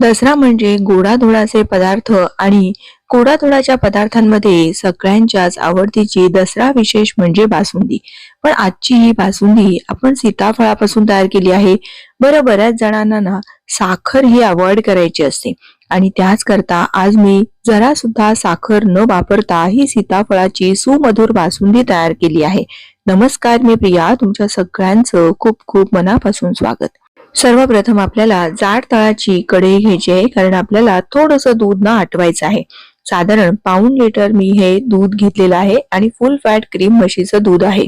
दसरा म्हणजे गोडाधोडाचे पदार्थ आणि गोडाधोडाच्या पदार्थांमध्ये सगळ्यांच्याच आवडतीची दसरा विशेष म्हणजे बासुंदी. पण आजची ही बासुंदी आपण सीताफळापासून तयार केली आहे. बरं बऱ्याच जणांना ना साखर ही अवॉइड करायची असते. आणि त्याच करता आज मी जरा सुद्धा साखर न वापरता ही सीताफळाची सुमधुर बासुंदी तयार केली आहे. नमस्कार मी प्रिया तुमच्या सगळ्यांचं खूप खूप मनापासून स्वागत. सर्वप्रथम आपल्याला जाड तळाची कढई घ्यायची आहे कारण आपल्याला थोडस दूध ना आटवायचं आहे. साधारण पाऊन लिटर मी हे दूध घेतलेलं आहे आणि फुल फॅट क्रीम म्हशीचं दूध आहे.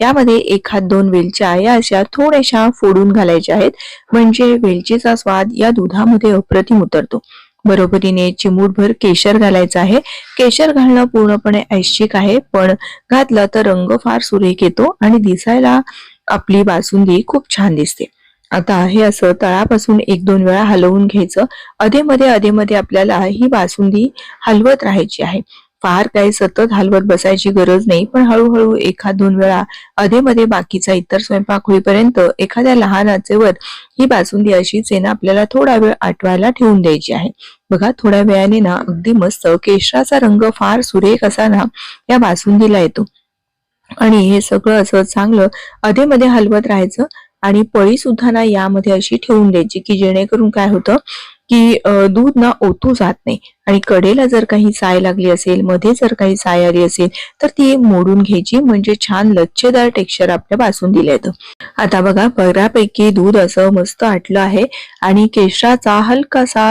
यामध्ये एखाद दोन वेलच्या या अशा थोड्याशा फोडून घालायच्या आहेत म्हणजे वेलचीचा स्वाद या दुधामध्ये अप्रतिम उतरतो. बरोबरीने चिमूटभर केशर घालायचं आहे. केशर घालणं पूर्णपणे ऐच्छिक आहे पण घातलं तर रंग फार सुरेख येतो आणि दिसायला आपली बासुंदी खूप छान दिसते. आता हे असं तळापासून एक दोन वेळा हलवून घ्यायचं. अधेमध्ये अधेमध्ये आपल्याला ही बासुंदी हलवत राहायची आहे. फार काही सतत हलवत बसायची गरज नाही पण हळूहळू एखाद दोन वेळा अधेमध्ये बाकीचा इतर स्वयंपाक होईपर्यंत एखाद्या लहान आचेवर ही बासुंदी अशीच आहे ना आपल्याला थोडा वेळ आटवायला ठेवून द्यायची आहे. बघा थोड्या वेळाने ना अगदी मस्त केशराचा रंग फार सुरेख असा ना या बासुंदीला येतो. आणि हे सगळं असं चांगलं अधेमध्ये हलवत राहायचं. आणि पळी सुद्धा ना यामध्ये अशी ठेवून द्यायची की जेणेकरून काय होतं की दूध ना ओतू जात नाही. आणि कडेला जर काही साय लागली असेल मध्ये जर काही साय आली असेल तर ती मोडून घ्यायची. म्हणजे छान लच्छेदार टेक्स्चर आपल्या पासून दिले येतं. आता बघा बऱ्यापैकी दूध असं मस्त आटलं आहे आणि केशराचा हलकासा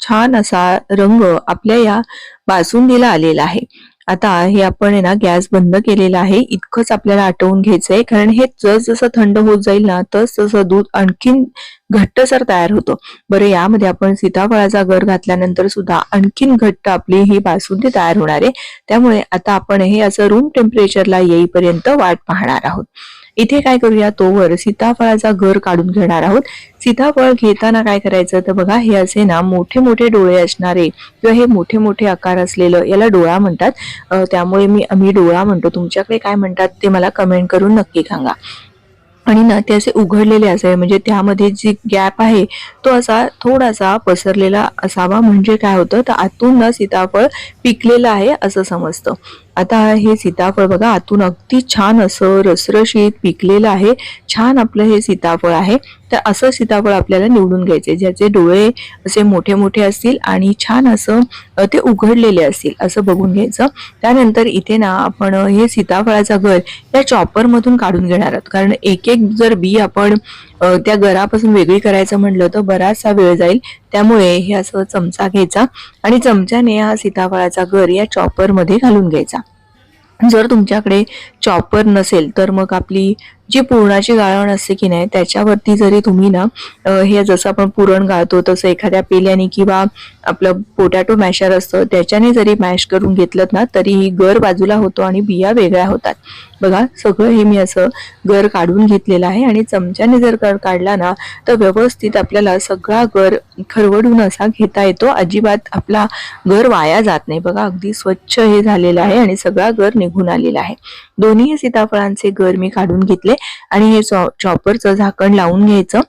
छान असा रंग आपल्या या बासुंदीला आलेला आहे. आता हे आपण आहे ना गॅस बंद केलेला आहे. इतकंच आपल्याला आटवून घ्यायचंय. कारण हे जस जसं थंड होत जाईल ना तस तसं दूध आणखीन घट्टसर तयार होतं. बरं यामध्ये आपण सीताफळाचा गर घातल्यानंतर सुद्धा आणखीन घट्ट आपली ही बासुंदी तयार होणार आहे. त्यामुळे आता आपण हे असं रूम टेम्परेचरला येईपर्यंत वाट पाहणार आहोत. इथे काय करूया तोवर सीताफळाचा घर काढून घेणार आहोत. सीताफळ घेताना काय करायचं तर बघा हे असे ना मोठे मोठे डोळे असणारे किंवा हे मोठे मोठे आकार असलेलं याला डोळा म्हणतात. त्यामुळे मी आम्ही डोळा म्हणतो. तुमच्याकडे काय म्हणतात ते मला कमेंट करून नक्की सांगा. आणि ना ते असे उघडलेले असावे म्हणजे त्यामध्ये जी गॅप आहे तो असा थोडासा पसरलेला असावा. म्हणजे काय होतं? तर आतून ना सीताफळ पिकलेलं आहे असं समजतं. आता हे सीताफळ बघा आतून अगदी छान असं रसरशीत पिकलेलं आहे. छान आपलं हे सीताफळ आहे. तर असं सीताफळ आपल्याला निवडून घ्यायचे ज्याचे डोळे असे मोठे मोठे असतील आणि छान असं ते उघडलेले असतील असं बघून घ्यायचं. त्यानंतर इथे ना आपण हे सीताफळाचा घर या चॉपरमधून काढून घेणार आहोत. कारण एक एक जर बी आपण त्या घरापासून वेगळी करायचं म्हटलं तर बराचसा वेळ जाईल. त्यामुळे हे असं चमचा घ्यायचा आणि चमच्याने हा सीताफळाचा घर या चॉपरमध्ये घालून घ्यायचा. जर तुमच्याकडे चॉपर नसेल तर मग आपली जी पुरणाची गाळण असते की नाही त्याच्यावरती जरी तुम्ही ना हे जसं आपण पुरण गाळतो तसं एखाद्या पेल्याने किंवा आपलं पोटॅटो मॅशर असतं त्याच्याने जरी मॅश करून घेतलं ना तरीही गर बाजूला होतो आणि बिया वेगळ्या होतात. बघा सगळं हे मी असं गर काढून घेतलेलं आहे आणि चमच्याने जर गर काढला ना तर व्यवस्थित आपल्याला सगळा गर खरवडून असा घेता येतो. अजिबात आपला गर वाया जात नाही. बघा अगदी स्वच्छ हे झालेलं आहे आणि सगळा गर निघून आलेला आहे. दोन दोन्ही सीताफळांचे गर मी काढून घेतले आणि हे चॉपरचं झाकण लावून घ्यायचं.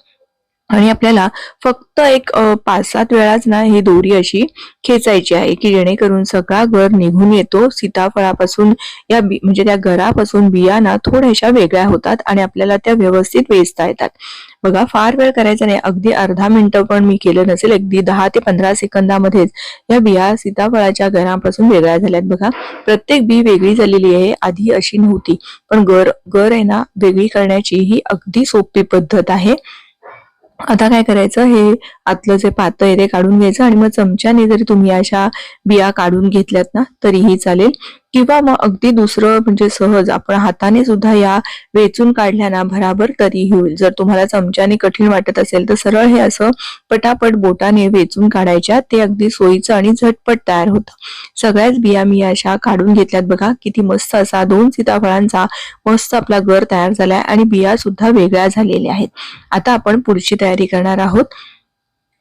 आणि आपल्याला फक्त एक पाच सात वेळाच ना ही दोरी अशी खेचायची आहे की जेणेकरून सगळा घर निघून येतो. सीताफळापासून या म्हणजे त्या घरापासून बिया ना थोड्याशा वेगळ्या होतात आणि आपल्याला त्या व्यवस्थित वेचता येतात. बघा फार वेळ करायचा नाही. अगदी अर्धा मिनिटं पण मी केलं नसेल. अगदी दहा ते पंधरा सेकंदामध्येच या बिया सीताफळाच्या घरापासून वेगळ्या झाल्यात बघा. प्रत्येक बी वेगळी झालेली आहे आधी अशी नव्हती. पण गर गर आहे ना वेगळी करण्याची ही अगदी सोपी पद्धत आहे. आता काय करायचं? हे आतलं जे पातळ आहे ते काढून घ्यायचं आणि मग चमच्याने जरी तुम्ही अशा बिया काढून घेतल्यात ना तरीही चालेल. किंवा मग अगदी दुसरं म्हणजे सहज आपण हाताने सुद्धा या वेचून काढल्याना भराभर तरीही होईल. जर तुम्हाला चमच्याने कठीण वाटत असेल तर सरळ हे असं पटापट बोटाने वेचून काढायच्या. ते अगदी सोयीचं आणि झटपट तयार होतं. सगळ्याच बिया मी अशा काढून घेतल्यात बघा. किती मस्त असा दोन सीताफळांचा मस्त आपला घर तयार झालाय आणि बिया सुद्धा वेगळ्या झालेल्या आहेत. आता आपण पुढची तयारी करणार आहोत.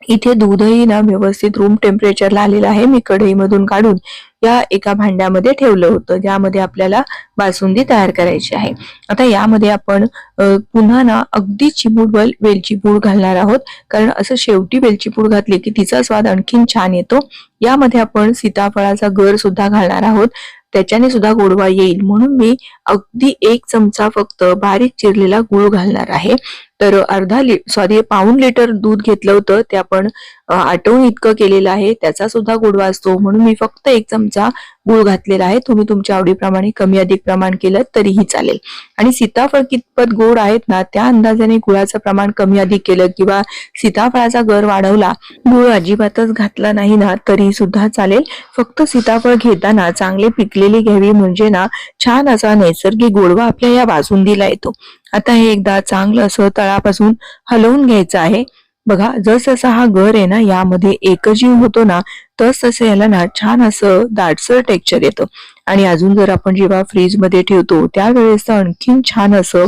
इथे दूधही ना व्यवस्थित रूम टेम्परेचरला आलेलं आहे. मी कढईमधून काढून या एका भांड्यामध्ये ठेवलं होतं ज्यामध्ये आपल्याला बासुंदी तयार करायची आहे. आता यामध्ये आपण पुन्हा ना अगदी चिमूडबल वेलची पूड घालणार आहोत. कारण असं शेवटी वेलची पूड घातली की तिचा स्वाद आणखीन छान येतो. यामध्ये आपण सीताफळाचा गर सुद्धा घालणार आहोत. त्याच्याने सुद्धा गोडवा येईल. म्हणून मी अगदी एक चमचा फक्त बारीक चिरलेला गुळ घालणार आहे. तर अर्धा लि सॉरी पाऊन लिटर दूध घेतलं होतं. ते आपण आटवून इतकं केलेलं आहे. त्याचा सुद्धा गोडवा असतो. म्हणून मी फक्त एक चमचा गुळ घातलेला आहे. तुम्ही तुमच्या आवडीप्रमाणे कमी अधिक प्रमाण केलं तरीही चालेल. आणि सीताफळ कितपत गोड आहेत ना त्या अंदाजाने गुळाचं प्रमाण कमी अधिक केलं किंवा सीताफळाचा गर वाढवला गुळ अजिबातच घातला नाही ना तरी सुद्धा चालेल. फक्त सीताफळ घेताना चांगले पिकलेली घ्यावी म्हणजे ना छान असा नैसर्गिक गोडवा आपल्या या बासुंदीला येतो. आता हे एकदा चांगलं असं तळापासून हलवून घ्यायचं आहे. बघा जसजसा हा गर आहे ना यामध्ये एकजीव होतो ना तस तसं याला ना छान असं दाटसर टेक्स्चर येतं. आणि अजून जर आपण जेव्हा फ्रीजमध्ये ठेवतो त्यावेळेस आणखीन छान असं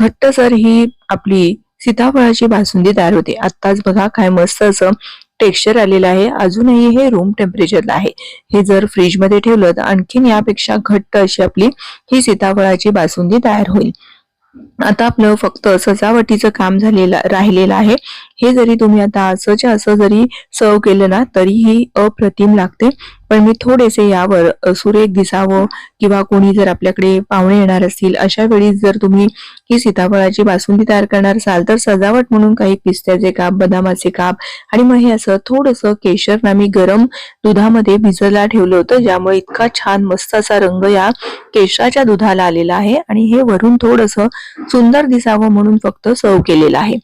घट्टसर ही आपली सीताफळाची बासुंदी तयार होते. आत्ताच बघा काय मस्त असं टेक्स्चर आलेलं आहे. अजूनही हे रूम टेम्परेचरला आहे. हे जर फ्रीजमध्ये ठेवलं तर आणखीन यापेक्षा घट्ट अशी आपली ही सीताफळाची बासुंदी तयार होईल. आता आपलं फक्त सजावटीचं काम झालेलं राहिलेलं आहे. हे जरी तुम्ही आता असंच्या असं जरी सर्व केलं ना तरीही अप्रतिम लागते. पण मी थोडेसे यावर सुरेख दिसावं किंवा कोणी जर आपल्याकडे पाहुणे येणार असतील अशा वेळी जर तुम्ही ही सीताफळाची बासुंदी तयार करणार असाल तर सजावट म्हणून काही पिस्त्याचे काप बदामाचे काप आणि मग हे असं थोडंसं केशर ना मी गरम दुधामध्ये भिजला ठेवलं होतं ज्यामुळे इतका छान मस्त असा रंग या केशराच्या दुधाला आलेला आहे आणि हे वरून थोडंसं सुंदर दिसावं म्हणून फक्त सर्व केलेलं आहे.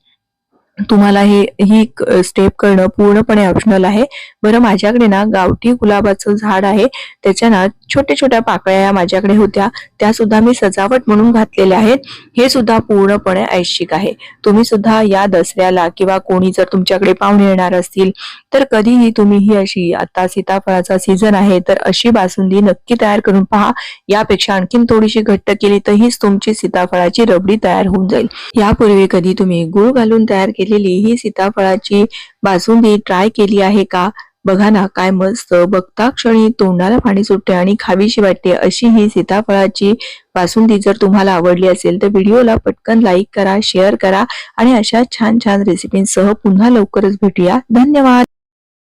तुम्हाला हे ही स्टेप करणं पूर्णपणे ऑप्शनल आहे. बरं माझ्याकडे ना गावठी गुलाबाचं झाड आहे. त्याच्या ना छोट्या छोट्या पाकळ्या माझ्याकडे होत्या. त्या सुद्धा मी सजावट म्हणून घातलेल्या आहेत. हे सुद्धा पूर्णपणे ऐच्छिक आहे. तुम्ही सुद्धा या दसऱ्याला किंवा कोणी जर तुमच्याकडे पाहुणे येणार असतील तर कधीही तुम्ही ही अशी आता सीताफळाचा सीझन आहे तर अशी बासुंदी नक्की तयार करून पहा. यापेक्षा आणखीन थोडीशी घट्ट केली तर हीच तुमची सीताफळाची रबडी तयार होऊन जाईल. यापूर्वी कधी तुम्ही गुळ घालून तयार केलेली ही सीताफळाची बासुंदी ट्राय केली आहे का? बघा ना काय मस्त. बघता क्षणी तोंडाला पाणी सुटते आणि खावीशी वाटते. अशी ही सीताफळाची बासुंदी जर तुम्हाला आवडली असेल तर व्हिडिओला पटकन लाईक करा शेअर करा आणि अशा छान छान रेसिपींसह पुन्हा लवकरच भेटूया. धन्यवाद!